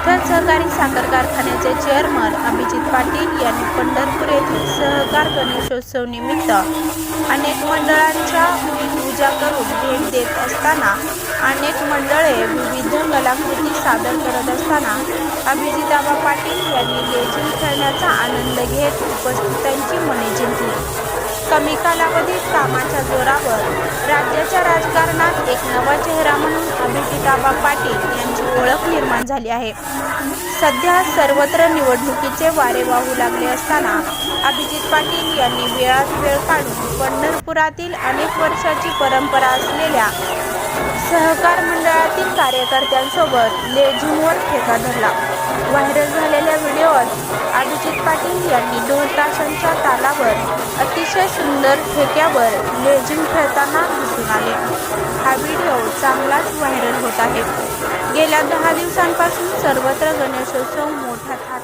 विठ्ठल सहकारी साखर कारखान्याचे चेअरमन अभिजित पाटील यांनी पंढरपूर येथील सहकार गणेशोत्सव निमित्त अनेक मंडळांच्या पूजा करून भेट देत असताना अनेक मंडळे विविध कलाकृती सादर करत असताना अभिजिताबा पाटील यांनी लेझिम खेळण्याचा आनंद घेत उपस्थितांची मने जिंकली. कमी कालावधीत कामाच्या जोरावर राज्याच्या राजकारणात एक नवा चेहरा म्हणून अभिजिताबा पाटील यांनी निर्माण झाली आहे. सध्या सर्वत्र निवडणुकीचे वारे वाहू लागले असताना अभिजित पाटील यांनी वेळात वेळ काढून पंढरपुरातील अनेक वर्षाची परंपरा असलेल्या सहकार मंडळातील कार्यकर्त्यांसोबत लेझिमवर ठेका धरला. व्हायरल झालेल्या व्हिडिओत अभिजित पाटील यांनी दोन तासांच्या तालावर अतिशय सुंदर ठेक्यावर लेझिम खेळताना दिसून आले. हा व्हिडिओ चांगलाच व्हायरल होत आहे. गेल्या दहा दिवसांपासून सर्वत्र गणेशोत्सव मोठा थाटात